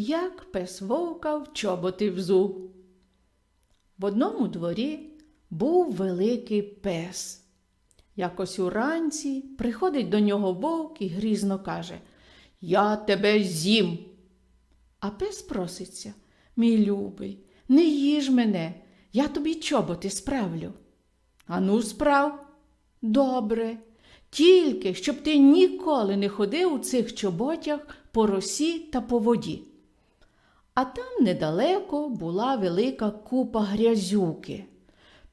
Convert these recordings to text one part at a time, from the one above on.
як пес вовка в чоботи взув. В одному дворі був великий пес. Якось уранці приходить до нього вовк і грізно каже Я тебе з'їм. А пес проситься Мій любий, не їж мене, я тобі чоботи справлю. Ану, справ. Добре. Тільки щоб ти ніколи не ходив у цих чоботях по росі та по воді. А там недалеко була велика купа грязюки.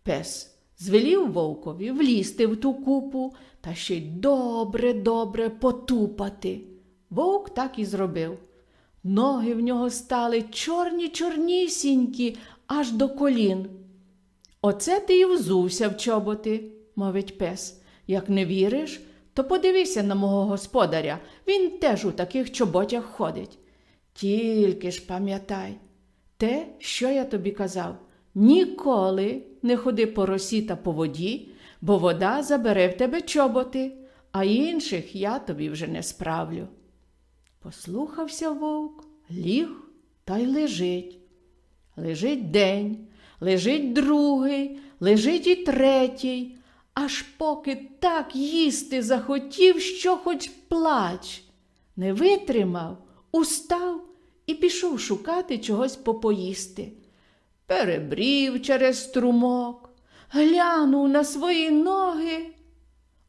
Пес звелів вовкові влізти в ту купу та ще й добре, добре потупати. Вовк так і зробив. Ноги в нього стали чорні чорнісінькі, аж до колін. Оце ти і взувся в чоботи, мовить пес. Як не віриш, то подивися на мого господаря, він теж у таких чоботях ходить. Тільки ж пам'ятай, те, що я тобі казав, ніколи не ходи по росі та по воді, бо вода забере в тебе чоботи, а інших я тобі вже не справлю. Послухався вовк, ліг та й лежить. Лежить день, лежить другий, лежить і третій, аж поки так їсти захотів, що хоч плач. Не витримав, устав і пішов шукати чогось попоїсти. Перебрів через струмок, глянув на свої ноги,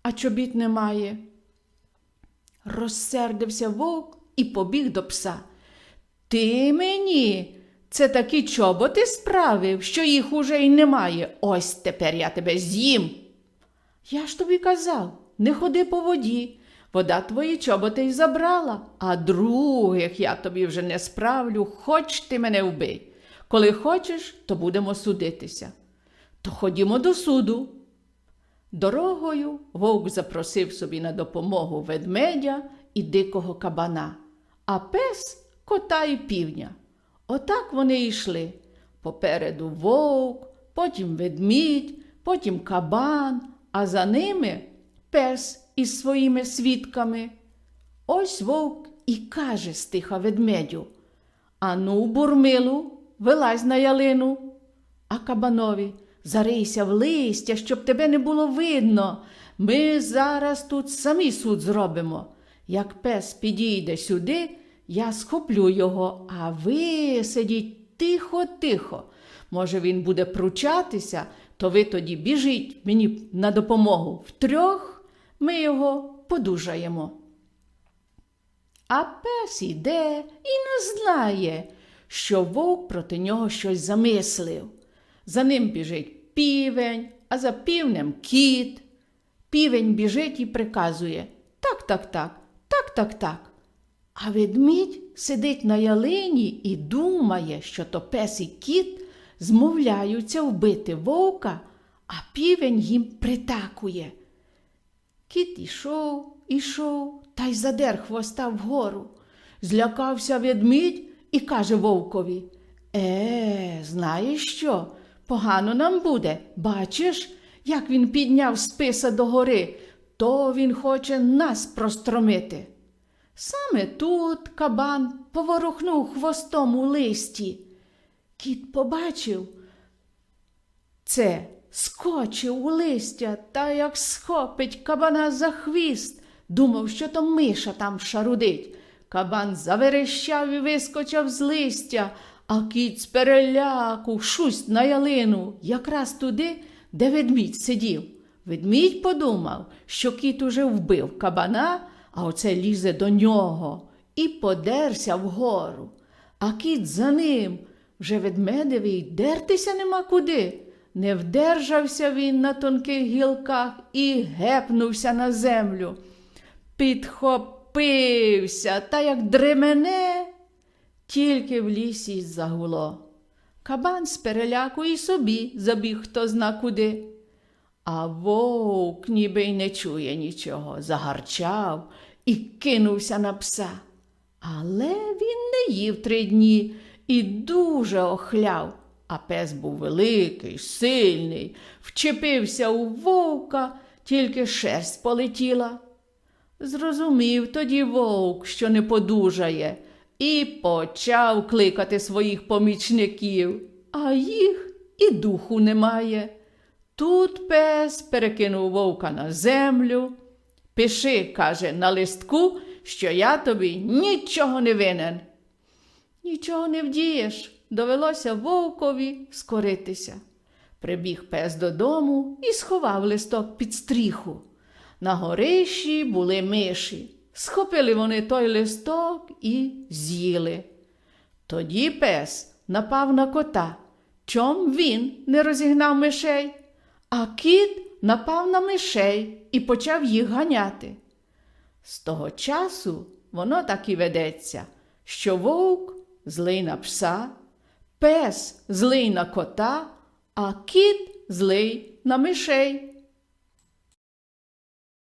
а чобіт немає. Розсердився вовк і побіг до пса. Ти мені це такі чоботи справив, що їх уже й немає. Ось тепер я тебе з'їм. Я ж тобі казав, не ходи по воді. Вода твої чоботи й забрала, а других я тобі вже не справлю, хоч ти мене вбий. Коли хочеш, то будемо судитися. То ходімо до суду. Дорогою вовк запросив собі на допомогу ведмедя і дикого кабана, а пес кота і півня. Отак вони йшли. Попереду вовк, потім ведмідь, потім кабан, а за ними пес із своїми свідками. Ось вовк і каже стиха ведмедю Ану, бурмилу, вилазь на ялину. А кабанові зарийся в листя, щоб тебе не було видно. Ми зараз тут самі суд зробимо. Як пес підійде сюди, я схоплю його, а ви сидіть тихо-тихо. Може, він буде пручатися, то ви тоді біжіть мені на допомогу. Втрьох ми його подужаємо. А пес іде і не знає, що вовк проти нього щось замислив. За ним біжить півень, а за півнем кіт. Півень біжить і приказує так, так, так, так, так, так. А ведмідь сидить на ялині і думає, що то пес і кіт змовляються вбити вовка, а півень їм притакує. Кіт ішов, ішов та й задер хвоста вгору. Злякався ведмідь і каже вовкові Е, знаєш що? Погано нам буде. Бачиш, як він підняв списа догори, то він хоче нас простромити. Саме тут кабан поворухнув хвостом у листі. Кіт побачив це, скочив у листя та як схопить кабана за хвіст, думав, що то миша там шарудить. Кабан заверещав і вискочив з листя, а кіт з переляку шусть на ялину, якраз туди, де ведмідь сидів. Ведмідь подумав, що кіт уже вбив кабана, а оце лізе до нього, і подерся вгору. А кіт за ним вже ведмедевий дертися нема куди. Не вдержався він на тонких гілках і гепнувся на землю. Підхопився та як дремене, тільки в лісі загуло. Кабан з переляку і собі забіг хто зна куди. А вовк ніби й не чує нічого, загарчав і кинувся на пса. Але він не їв три дні і дуже охляв. А пес був великий, сильний, вчепився у вовка, тільки шерсть полетіла. Зрозумів тоді вовк, що не подужає. і почав кликати своїх помічників, а їх і духу немає. Тут пес перекинув вовка на землю. Пиши, каже, на листку, що я тобі нічого не винен. Нічого не вдієш, довелося вовкові скоритися. Прибіг пес додому і сховав листок під стріху. На горищі були миші. Схопили вони той листок і з'їли. Тоді пес напав на кота. Чом він не розігнав мишей? А кіт напав на мишей і почав їх ганяти. З того часу воно так і ведеться, що вовк злий на пса, пес злий на кота, а кіт злий на мишей.